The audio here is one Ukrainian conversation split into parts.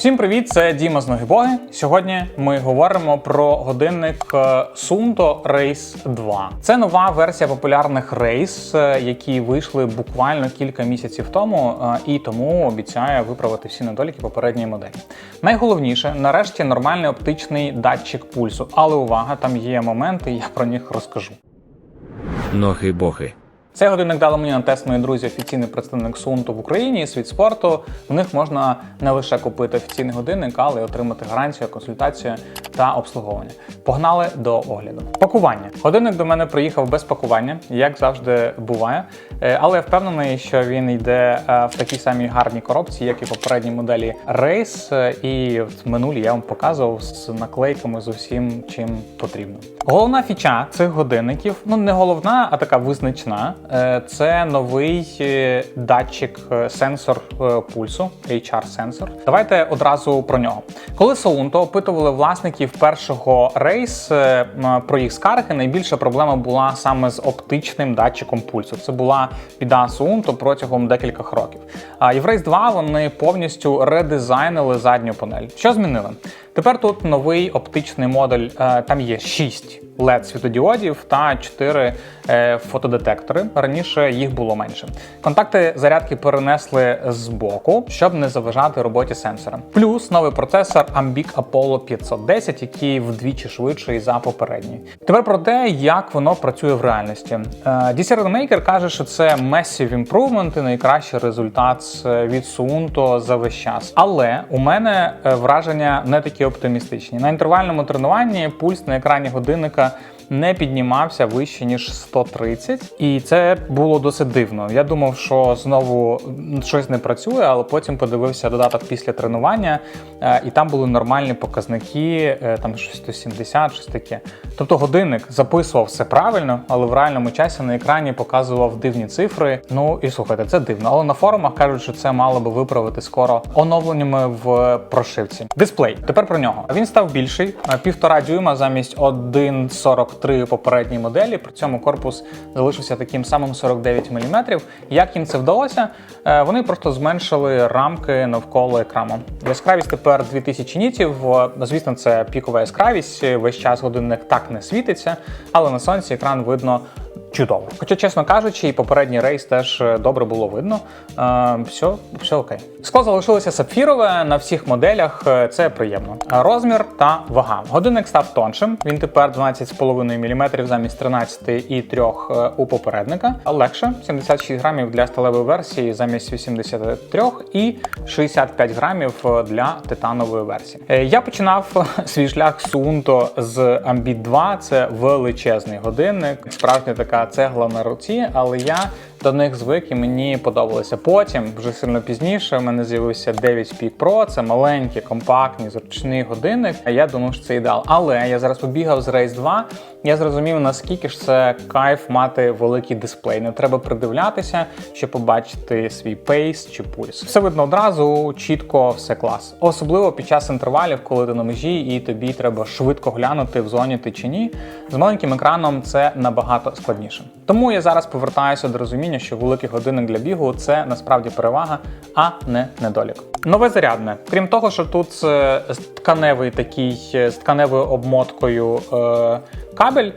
Всім привіт, це Діма з Ноги Боги. Сьогодні ми говоримо про годинник Sunto Race 2. Це нова версія популярних Race, е, які вийшли буквально кілька місяців тому, е, і тому обіцяє виправити всі недоліки попередньої моделі. Найголовніше, нарешті, нормальний оптичний датчик пульсу. Але увага, там є моменти, я про них розкажу. Ноги боги. Цей годинник дали мені на тест мої друзі, офіційний представник Сунту в Україні, світ спорту. В них можна не лише купити офіційний годинник, але й отримати гарантію, консультацію та обслуговування. Погнали до огляду. Пакування. Годинник до мене приїхав без пакування, як завжди буває. Е, Але я впевнений, що він йде е, в такій самій гарній коробці, як і попередні моделі Race. Е, І от минулі я вам показував з наклейками з усім, чим потрібно. Головна фіча цих годинників, ну не головна, а така визначна. Е, Це новий е, датчик е, сенсор пульсу, HR-сенсор. Давайте одразу про нього. Коли Sounto опитували власників першого рейс про їх скарги, найбільша проблема була саме з оптичним датчиком пульсу. Це була біда Sounto протягом декількох років. А Race 2 вони повністю редизайнили задню панель. Що змінили? Тепер тут новий оптичний модуль. е, Там є 6 led світодіодів та 4 е, фотодетектори. Раніше їх було менше. Контакти зарядки перенесли з боку, щоб не заважати роботі сенсора. Плюс новий процесор Ambiq Apollo 510, який вдвічі швидший за попередній. Тепер про те, як воно працює в реальності. Е, DC Rademaker каже, що це massive improvement і найкращий результат від Suunto за весь час. Але у мене враження не такі оптимістичні. На інтервальному тренуванні пульс на екрані годинника не піднімався вище ніж 130, і це було досить дивно. Я думав, що знову щось не працює, але потім подивився додаток після тренування, е, і там були нормальні показники, е, там щось 170, щось таке. Тобто годинник записував все правильно, але в реальному часі на екрані показував дивні цифри. Ну і слухайте, це дивно. Але на форумах кажуть, що це мало би виправити скоро оновленнями в прошивці. Дисплей. Тепер про нього. Він став більший, е, півтора дюйма замість 1,43 попередній моделі. При цьому корпус залишився таким самим 49 мм. Як їм це вдалося? Е, Вони просто зменшили рамки навколо екрану. Яскравість тепер 2000 нітів. Е, Звісно, це пікова яскравість. Весь час годинник так не світиться, але на сонці екран видно. Чудово. Хоча, чесно кажучи, і попередній рейс теж е, добре було видно. Е, все, все окей. Скло залишилося сапфірове на всіх моделях. е, Це приємно. Розмір та вага. Годинник став тоншим. Він тепер 12,5 мм замість 13,3 е, у попередника. Легше 76 грамів для сталевої версії замість 83 і 65 грамів для титанової версії. Я починав свій шлях з з Ambit 2. Це величезний годинник, справжня така цегла на руці, але я до них звик і мені подобалося. Потім, вже сильно пізніше, в мене з'явився 9 Peak Pro. Це маленький, компактний, зручний годинник. Я думав, що це ідеал. Але я зараз побігав з Race 2, я зрозумів, наскільки ж це кайф мати великий дисплей. Не треба придивлятися, щоб побачити свій пейс чи пульс. Все видно одразу, чітко, все клас. Особливо під час інтервалів, коли ти на межі і тобі треба швидко глянути в зоні ти чи ні. З маленьким екраном це набагато складніше. Тому я зараз повертаюся до розуміння, що великий годинник для бігу це насправді перевага, а не недолік. Нове зарядне. Крім того, що тут е, тканевий такий е, з тканевою обмоткою. Е, Кабель,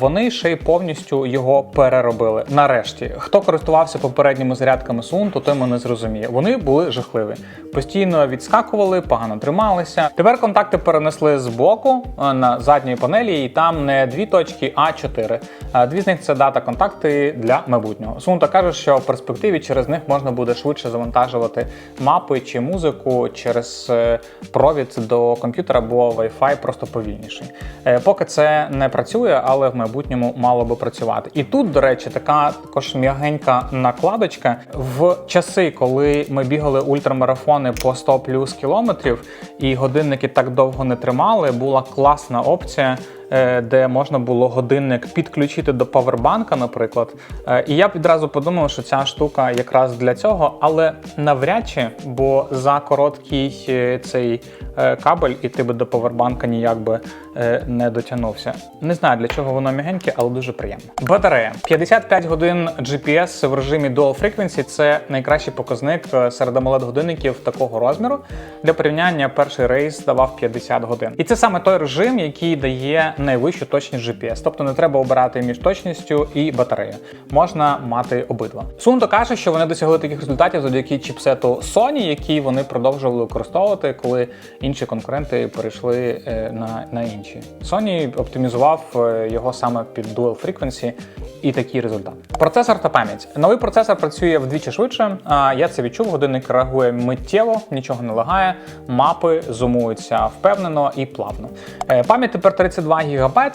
вони ще й повністю його переробили. Нарешті, хто користувався попередніми зарядками Suunto, той мене зрозуміє. Вони були жахливі. Постійно відскакували, погано трималися. Тепер контакти перенесли з боку на задньої панелі, і там не дві точки, а чотири. Дві з них це дата контакти для майбутнього. Suunto каже, що в перспективі через них можна буде швидше завантажувати мапи чи музику через е, провід до комп'ютера, бо Wi-Fi просто повільніший. Е, Поки це не працює, але в майбутньому мало би працювати. І тут, до речі, така також м'ягенька накладочка. В часи, коли ми бігали ультрамарафони по 100 плюс кілометрів, і годинники так довго не тримали, була класна опція де можна було годинник підключити до павербанка, наприклад. Е, І я відразу подумав, що ця штука якраз для цього, але навряд чи, бо за короткий е, цей е, кабель і ти би до павербанка ніяк би е, не дотягнувся. Не знаю для чого воно м'ягеньке, але дуже приємно. Батарея 55 годин GPS в режимі Dual Frequency – це найкращий показник е, серед amoled годинників такого розміру. Для порівняння перший рейс давав 50 годин. І це саме той режим, який дає найвищу точність GPS. Тобто не треба обирати між точністю і батареєю. Можна мати обидва. Сунто каже, що вони досягли таких результатів завдяки чіпсету Sony, який вони продовжували використовувати, коли інші конкуренти перейшли е, на, на інші. Sony оптимізував е, його саме під Dual Frequency і такий результат. Процесор та пам'ять. Новий процесор працює вдвічі швидше. А я це відчув. Годинник реагує миттєво, нічого не лагає. Мапи зумуються впевнено і плавно. Е, Пам'ять тепер 32 ГБ,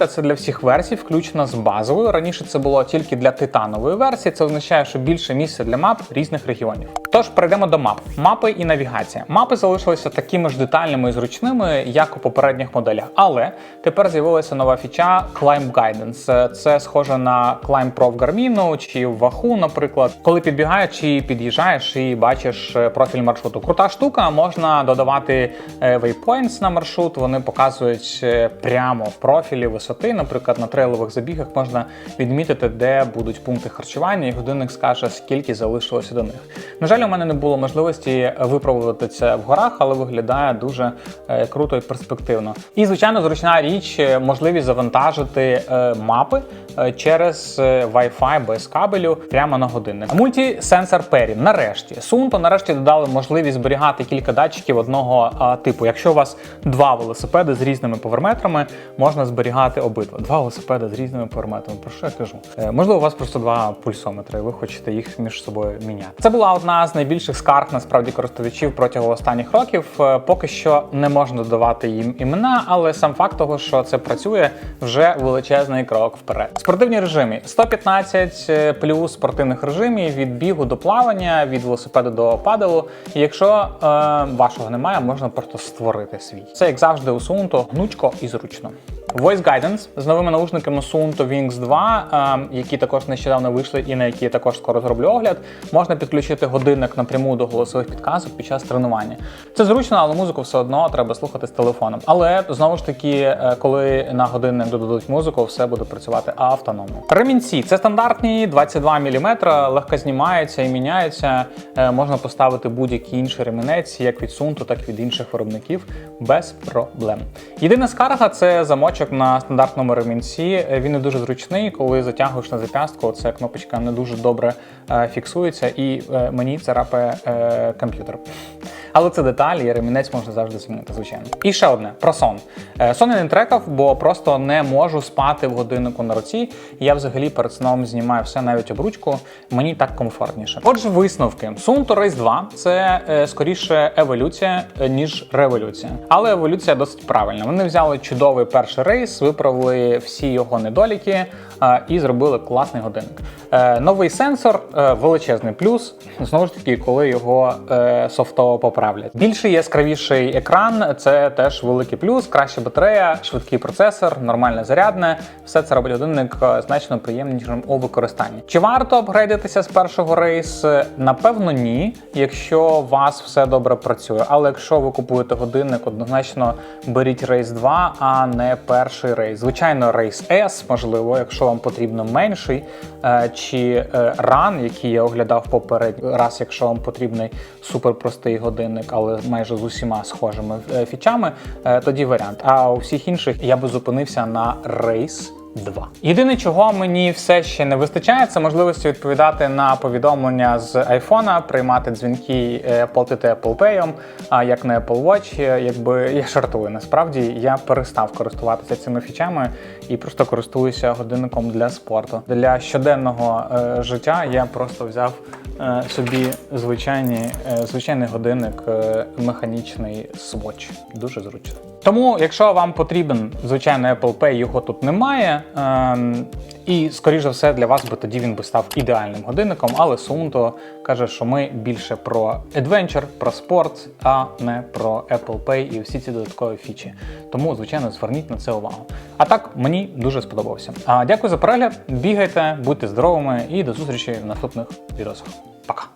Це для всіх версій, включно з базовою. Раніше це було тільки для титанової версії. Це означає, що більше місця для мап різних регіонів. Тож перейдемо до мап. Мапи і навігація. Мапи залишилися такими ж детальними і зручними, як у попередніх моделях. Але тепер з'явилася нова фіча Climb Guidance. Це схоже на Climb Pro в Garmin чи в Wahoo, наприклад, коли підбігаєш чи під'їжджаєш і бачиш е, профіль маршруту. Крута штука, можна додавати е, waypoints на маршрут. Вони показують е, прямо в профілі висоти. Наприклад, на трейлових забігах можна відмітити, де будуть пункти харчування, і годинник скаже, скільки залишилося до них. На жаль, у мене не було можливості випробувати це в горах, але виглядає дуже е, круто і перспективно. І звичайно, зручна річ е, можливість завантажити е, мапи через Wi-Fi без кабелю прямо на годинник. Мультісенсор Pairing. Нарешті Сунто нарешті додали можливість зберігати кілька датчиків одного типу. Якщо у вас два велосипеди з різними поверметрами, можна зберігати обидва. Два велосипеди з різними поверметрами. Про що я кажу? Можливо, у вас просто два пульсометри, і ви хочете їх між собою міняти. Це була одна з найбільших скарг насправді користувачів протягом останніх років. Е, Поки що не можна додавати їм імена, але сам факт того, що це працює, вже величезний крок вперед. Спортивні режими 115 е, плюс спортивних режимів від бігу до плавання, від велосипеду до паделу. І якщо е, вашого немає, можна просто створити свій. Це як завжди усунуто, гнучко і зручно. Voice Guidance з новими наушниками Suunto Wings 2, е, які також нещодавно вийшли і на які я також скоро зроблю огляд, можна підключити годинник напряму до голосових підказок під час тренування. Це зручно, але музику все одно треба слухати з телефоном. Але знову ж таки, е, коли на годинник додадуть музику, все буде працювати автономно. Ремінці це стандартні 22 мм, легко знімаються і міняються. Е, Можна поставити будь-який інший ремінець, як від Suunto, так і від інших виробників, без проблем. Єдина скарга це замочок на стандартному ремінці. Е, Він не дуже зручний, коли затягуєш на зап'ястку, ця кнопочка не дуже добре е, фіксується, і е, мені царапає комп'ютер. Але це деталі, і ремінець можна завжди змінити, звичайно. І ще одне про сон. Е, Сон я не трекав, бо просто не можу спати в годиннику на руці. Я взагалі перед сном знімаю все навіть обручку. Мені так комфортніше. Отже, висновки. Suunto Race 2 це е, скоріше еволюція, е, ніж революція. Але еволюція досить правильна. Вони взяли чудовий перший рейс, виправили всі його недоліки і зробили класний годинник. Е, Новий сенсор е, величезний плюс. Знову ж таки, коли його е, софтово поправлять. Більший яскравіший екран це теж великий плюс, краща батарея, швидкий процесор, нормальне зарядне. Все це робить годинник значно приємнішим у використанні. Чи варто апгрейдитися з першого рейсу? Напевно, ні, якщо у вас все добре працює. Але якщо ви купуєте годинник, однозначно беріть рейс 2, а не перший рейс. Звичайно, рейс S, можливо, якщо вам потрібно менший, е, чи е, ран, який я оглядав попередній раз, якщо вам потрібний суперпростий годинник, але майже з усіма схожими е, фічами, тоді варіант. А у всіх інших я би зупинився на рейс. 2. Єдине, чого мені все ще не вистачає, це можливості відповідати на повідомлення з айфона, приймати дзвінки, е, платити Apple Pay, а як на Apple Watch, е, якби я жартую. Насправді я перестав користуватися цими фічами і просто користуюся годинником для спорту. Для щоденного е, життя я просто взяв е, собі звичайні, е, звичайний годинник, е, механічний Swatch. Дуже зручно. Тому, якщо вам потрібен звичайно Apple Pay, його тут немає. Ем, і, скоріш за все, для вас би тоді він би став ідеальним годинником. Але Suunto каже, що ми більше про adventure, про спорт, а не про Apple Pay і всі ці додаткові фічі. Тому, звичайно, зверніть на це увагу. А так, мені дуже сподобався. А дякую за перегляд. Бігайте, будьте здоровими і до зустрічі в наступних відосах. Пока.